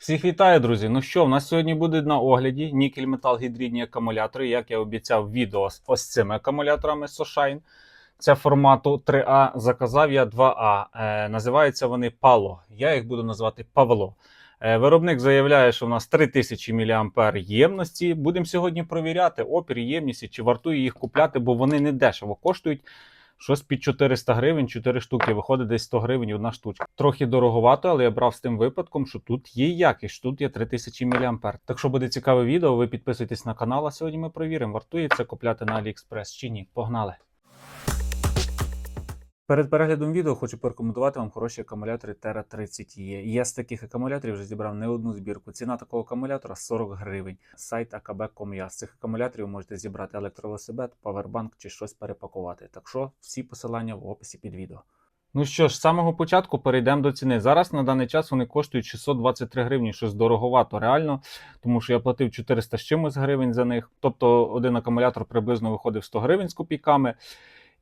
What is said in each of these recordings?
Всіх вітаю, друзі. Ну що, в нас сьогодні буде на огляді нікель метал гідридні акумулятори, як я обіцяв відео з ось цими акумуляторами Soshine. Це формату 3А. Заказав я 2А. Е, називаються вони Palo. Я їх буду називати Павло. Е, виробник заявляє, що в нас 3000 мА ємності. Будемо сьогодні провіряти опір ємності, чи вартує їх купляти, бо вони не дешево коштують. Щось під 400 гривень, 4 штуки, виходить десь 100 гривень одна штучка. Трохи дороговато, але я брав з тим випадком, що тут є якість, що тут є 3000 мА. Так що буде цікаве відео, ви підписуйтесь на канал, а сьогодні ми провіримо, вартує це купляти на AliExpress чи ні. Погнали! Перед переглядом відео хочу порекомендувати вам хороші акумулятори Terra 30 e Я з таких акумуляторів вже зібрав не одну збірку. Ціна такого акумулятора 40 гривень. Сайт akb.com.ua. З цих акумуляторів можете зібрати електровелосипед, павербанк чи щось перепакувати. Так що всі посилання в описі під відео. Ну що ж, з самого початку перейдемо до ціни. Зараз на даний час вони коштують 623 гривні, щось дороговато реально, тому що я платив 400 з чимось гривень за них. Тобто один акумулятор приблизно виходив 100 гривень з копійками.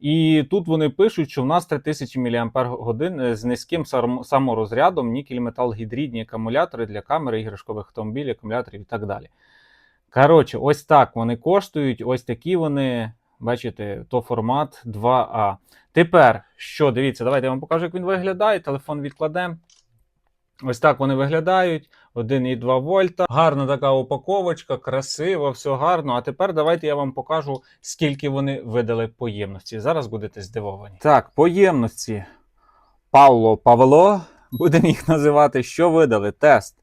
І тут вони пишуть, що в нас 3000 мАч з низьким саморозрядом, нікель метал гідрідні акумулятори для камери, іграшкових автомобілів, акумуляторів і так далі. Коротше, ось так вони коштують. Ось такі вони, бачите, то формат 2А. Тепер, що, дивіться, давайте я вам покажу, як він виглядає. Телефон відкладемо. Ось так вони виглядають. 1,2 вольта. Гарна така упаковочка, красиво, все гарно. А тепер давайте я вам покажу, скільки вони видали по ємності. Зараз будете здивовані. Так, по ємності. Павло Павло, будемо їх називати, що видали? Тест.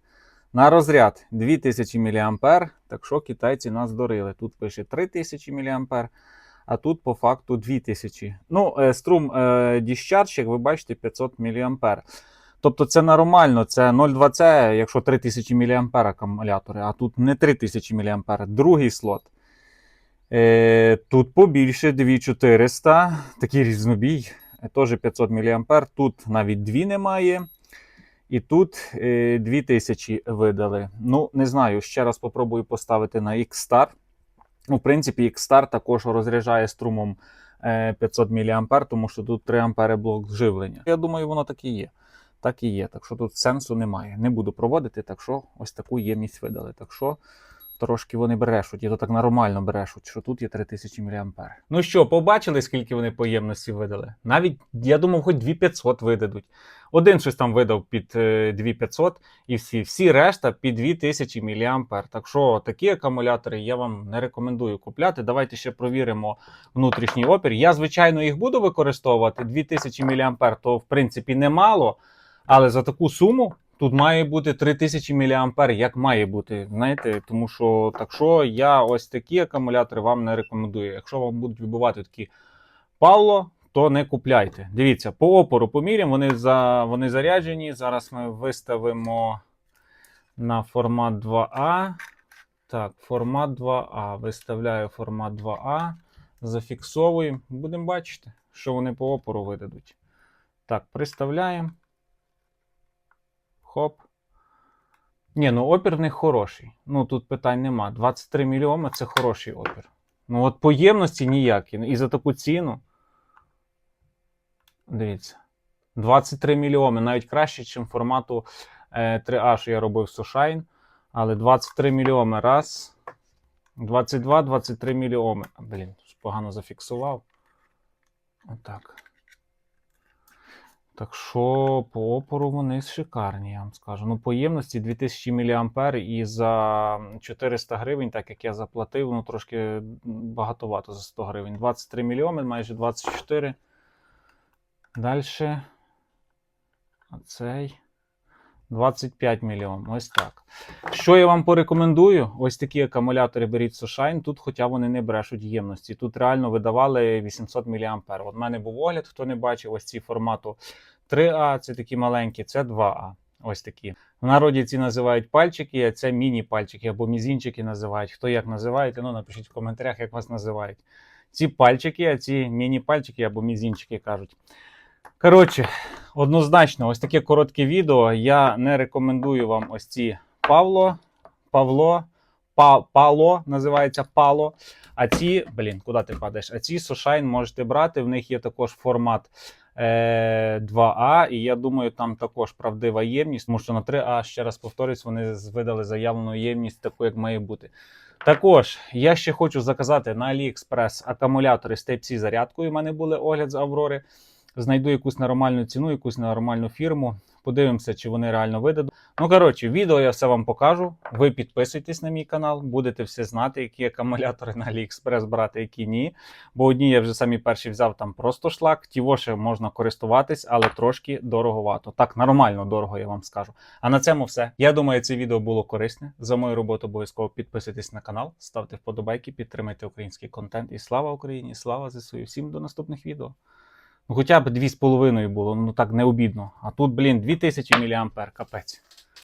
На розряд 2000 мА. Так що китайці нас дорили. Тут пише 3000 мА, а тут по факту 2000. Ну, е, струм е, discharge, як ви бачите, 500 мА. Тобто це нормально, це 0,2C, якщо 3000 мА акумулятори, а тут не 3000 мА. Другий слот. Е, тут побільше 2400, такий різнобій, е, теж 500 мА. Тут навіть 2 немає. І тут е, 2000 видали. Ну, не знаю, ще раз попробую поставити на X-Star. В принципі, X-Star також розряджає струмом е, 500 мА, тому що тут 3 А блок живлення. Я думаю, воно так і є. Так і є. Так що тут сенсу немає. Не буду проводити, так що ось таку ємність видали. Так що трошки вони брешуть, і то так нормально брешуть, що тут є 3000 мА. Ну що, побачили, скільки вони по ємності видали? Навіть, я думав, хоч 2500 видадуть. Один щось там видав під е, 2500 і всі. Всі решта під 2000 мА. Так що такі акумулятори я вам не рекомендую купляти. Давайте ще провіримо внутрішній опір. Я, звичайно, їх буду використовувати. 2000 мА то, в принципі, немало. Але за таку суму тут має бути 3000 мА, як має бути. Знаєте, тому що так що я ось такі акумулятори вам не рекомендую. Якщо вам будуть вибивати такі Павло, то не купляйте. Дивіться, по опору поміряємо, вони, за, вони заряджені. Зараз ми виставимо на формат 2А. Так, формат 2А. Виставляю формат 2А. Зафіксовуємо. Будемо бачити, що вони по опору видадуть. Так, приставляємо. Хоп. Ні, ну опір них хороший. Ну тут питань нема. 23 мільйони це хороший опір. Ну от по ємності ніякий. І за таку ціну. Дивіться. 23 мільйони. Навіть краще, ніж формату е, 3А, що я робив Soshine. Але 23 мільйони. Раз. 22, 23 мільйони. Блін, погано зафіксував. Отак. Так що по опору вони шикарні, я вам скажу. Ну, поємності 2000 мА і за 400 гривень, так як я заплатив, ну трошки багатовато за 100 гривень. 23 мільйони, майже 24. Далі. Оцей. 25 мільйонів. Ось так. Що я вам порекомендую? Ось такі акумулятори беріть Soshine. Тут, хоча вони не брешуть ємності. Тут реально видавали 800 мА. От в мене був огляд, хто не бачив, ось ці формату 3А, це такі маленькі, це 2А. Ось такі. В народі ці називають пальчики, а це міні-пальчики або мізінчики називають. Хто як називаєте, ну напишіть в коментарях, як вас називають. Ці пальчики, а ці міні-пальчики або мізінчики кажуть. Коротше, однозначно, ось таке коротке відео. Я не рекомендую вам ось ці Павло, Павло, Па, Пало, називається Пало. А ці, блін, куди ти падаєш? А ці Soshine можете брати. В них є також формат е, 2А, і я думаю, там також правдива ємність, тому що на 3А, ще раз повторюсь, вони видали заявлену ємність таку, як має бути. Також я ще хочу заказати на AliExpress акумулятори з Type-C зарядкою. У мене були огляд з Аврори. Знайду якусь нормальну ціну, якусь нормальну фірму. Подивимося, чи вони реально видадуть. Ну, коротше, відео я все вам покажу. Ви підписуйтесь на мій канал, будете все знати, які акумулятори на AliExpress брати, які ні. Бо одні я вже самі перші взяв там просто шлак, ті ще можна користуватись, але трошки дороговато. Так, нормально дорого, я вам скажу. А на цьому все. Я думаю, це відео було корисне. За мою роботу обов'язково підписуйтесь на канал, ставте вподобайки, підтримайте український контент. І слава Україні! Слава ЗСУ! Всім до наступних відео. Ну, хоча б 2,5 було, ну так не обідно. А тут, блін, 2000 мА, капець.